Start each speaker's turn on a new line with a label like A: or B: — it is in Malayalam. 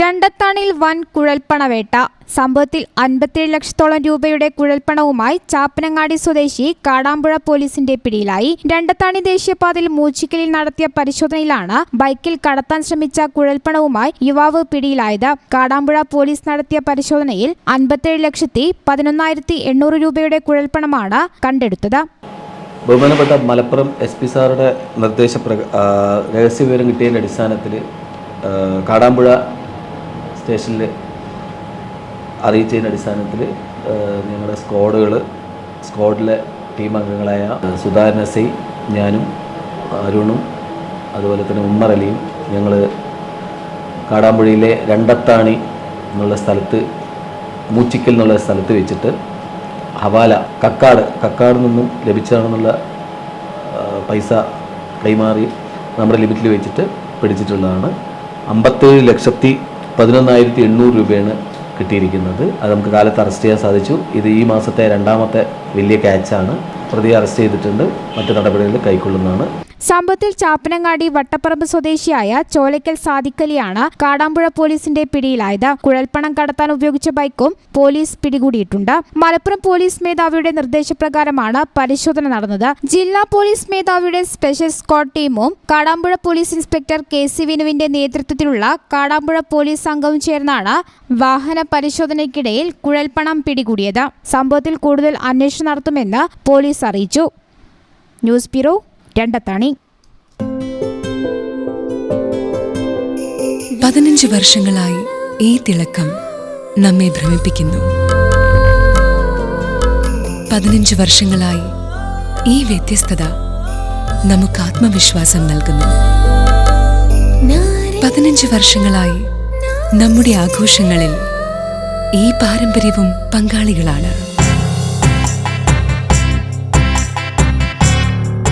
A: രണ്ടത്താണിൽ വൻ കുഴൽപ്പണവേട്ട. സംഭവത്തിൽ അൻപത്തിയേഴ് ലക്ഷത്തോളം രൂപയുടെ കുഴൽപ്പണവുമായി ചാപ്പനങ്ങാടി സ്വദേശി കാടാമ്പുഴ പോലീസിന്റെ പിടിയിലായി. രണ്ടത്താണി ദേശീയപാതയിൽ മൂച്ചിക്കലിൽ നടത്തിയ പരിശോധനയിലാണ് ബൈക്കിൽ കടത്താൻ ശ്രമിച്ച കുഴൽപ്പണവുമായി യുവാവ് പിടിയിലായത്. കാടാമ്പുഴ പോലീസ് നടത്തിയ പരിശോധനയിൽ അൻപത്തിയേഴ് ലക്ഷത്തി പതിനൊന്നായിരത്തി എണ്ണൂറ് രൂപയുടെ കുഴൽപ്പണമാണ് കണ്ടെടുത്തത്.
B: ബഹുമാനപ്പെട്ട മലപ്പുറം എസ് പി സാറുടെ നിർദ്ദേശപ്രക രഹസ്യവിവരം കിട്ടിയതിന്റെ അടിസ്ഥാനത്തിൽ കാടാമ്പുഴ സ്റ്റേഷനിൽ അറിയിച്ചതിന്റെ അടിസ്ഥാനത്തിൽ ഞങ്ങളുടെ സ്ക്വാഡുകൾ സ്ക്വാഡിലെ ടീം അംഗങ്ങളായ സുധാകരൻ എസ് ഞാനും അരുണും അതുപോലെ തന്നെ ഉമ്മർ അലിയും ഞങ്ങൾ കാടാമ്പുഴയിലെ രണ്ടത്താണി എന്നുള്ള സ്ഥലത്ത് മൂച്ചിക്കൽ എന്നുള്ള സ്ഥലത്ത് വെച്ചിട്ട് ഹവാല കക്കാട് കക്കാട് നിന്നും ലഭിച്ചതാണെന്നുള്ള പൈസ കൈമാറി നമ്മുടെ ലിമിറ്റിൽ വെച്ചിട്ട് പിടിച്ചിട്ടുള്ളതാണ്. അമ്പത്തേഴ് ലക്ഷത്തി പതിനൊന്നായിരത്തി എണ്ണൂറ് രൂപയാണ് കിട്ടിയിരിക്കുന്നത്. അത് നമുക്ക് കാലത്ത് അറസ്റ്റ് ചെയ്യാൻ സാധിച്ചു. ഇത് ഈ മാസത്തെ രണ്ടാമത്തെ വലിയ ക്യാച്ചാണ് പ്രതിയെ അറസ്റ്റ് ചെയ്തിട്ടുണ്ട്. മറ്റു നടപടികൾ കൈക്കൊള്ളുന്നതാണ്.
A: സംഭവത്തിൽ ചാപ്പനങ്ങാടി വട്ടപ്പറമ്പ് സ്വദേശിയായ ചോലയ്ക്കൽ സാദിക്കലിയാണ് കാടാമ്പുഴ പോലീസിന്റെ പിടിയിലായത്. കുഴൽപ്പണം കടത്താൻ ഉപയോഗിച്ച ബൈക്കും പോലീസ് പിടികൂടിയിട്ടുണ്ട്. മലപ്പുറം പോലീസ് മേധാവിയുടെ നിർദ്ദേശപ്രകാരമാണ് പരിശോധന നടന്നത്. ജില്ലാ പോലീസ് മേധാവിയുടെ സ്പെഷ്യൽ സ്ക്വാഡ് ടീമും Kadampuzha police inspector K C വിനുവിന്റെ നേതൃത്വത്തിലുള്ള കാടാമ്പുഴ പോലീസ് സംഘവും ചേർന്നാണ് വാഹന പരിശോധനയ്ക്കിടയിൽ കുഴൽപ്പണം പിടികൂടിയത്. സംഭവത്തിൽ കൂടുതൽ അന്വേഷണം നടത്തുമെന്ന് പോലീസ് അറിയിച്ചു. News bureau Randathani.
C: പതിനഞ്ച് വർഷങ്ങളായി ഈ തിളക്കം നമ്മെ ഭ്രമിപ്പിക്കുന്നു. പതിനഞ്ച് വർഷങ്ങളായി ഈ വ്യത്യസ്തത നമുക്ക് ആത്മവിശ്വാസം നൽകുന്നു. പതിനഞ്ച് വർഷങ്ങളായി നമ്മുടെ ആഘോഷങ്ങളിൽ ഈ പാരമ്പര്യവും പങ്കാളികളാണ്.